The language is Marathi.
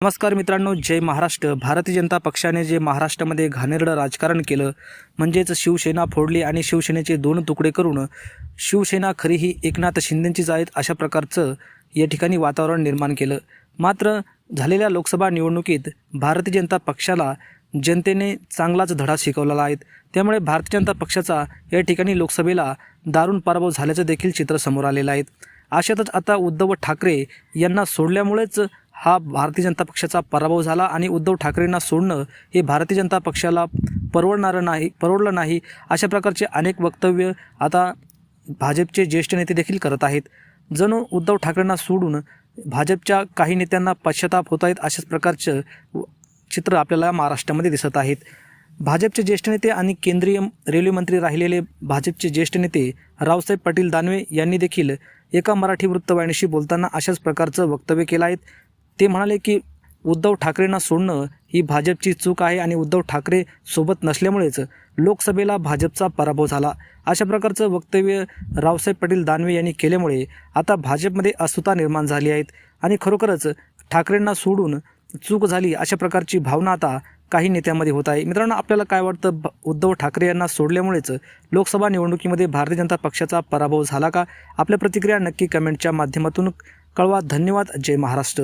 नमस्कार मित्रांनो जय महाराष्ट्र. भारतीय जनता पक्षाने जे महाराष्ट्रामध्ये घाणेरडं राजकारण केलं म्हणजेच शिवसेना फोडली आणि शिवसेनेचे दोन तुकडे करून शिवसेना खरी ही एकनाथ शिंदेंचीच आहेत अशा प्रकारचं या ठिकाणी वातावरण निर्माण केलं. मात्र झालेल्या लोकसभा निवडणुकीत भारतीय जनता पक्षाला जनतेने चांगलाच धडा शिकवलेला आहे. त्यामुळे भारतीय जनता पक्षाचा या ठिकाणी लोकसभेला दारुण पराभव झाल्याचं देखील चित्र समोर आलेलं आहे. अशातच आता उद्धव ठाकरे यांना सोडल्यामुळेच हा भारतीय जनता पक्षाचा पराभव झाला आणि उद्धव ठाकरेंना सोडणं हे भारतीय जनता पक्षाला परवडणारं नाही परवडलं नाही अशा प्रकारचे अनेक वक्तव्य आता भाजपचे ज्येष्ठ नेते देखील करत आहेत. जणू उद्धव ठाकरेंना सोडून भाजपच्या काही नेत्यांना पश्चाताप होत आहेत अशाच प्रकारचं व- चित्र आपल्याला महाराष्ट्रामध्ये दिसत आहेत. भाजपचे ज्येष्ठ नेते आणि केंद्रीय रेल्वे मंत्री राहिलेले भाजपचे ज्येष्ठ नेते रावसाहेब पाटील दानवे यांनी देखील एका मराठी वृत्तवाहिनीशी बोलताना अशाच प्रकारचं वक्तव्य केलं आहेत ते म्हणाले की उद्धव ठाकरेंना सोडणं ही भाजपची चूक आहे आणि उद्धव ठाकरे सोबत नसल्यामुळेच लोकसभेला भाजपचा पराभव झाला. अशा प्रकारचं वक्तव्य रावसाहेब पाटील दानवे यांनी केल्यामुळे आता भाजपमध्ये अस्वता निर्माण झाली आहेत आणि खरोखरच ठाकरेंना सोडून चूक झाली अशा प्रकारची भावना आता काही नेत्यांमध्ये होत आहे. मित्रांनो आपल्याला काय वाटतं? ब- उद्धव ठाकरे यांना सोडल्यामुळेच लोकसभा निवडणुकीमध्ये भारतीय जनता पक्षाचा पराभव झाला का? आपल्या प्रतिक्रिया नक्की कमेंटच्या माध्यमातून कळवा. धन्यवाद. जय महाराष्ट्र.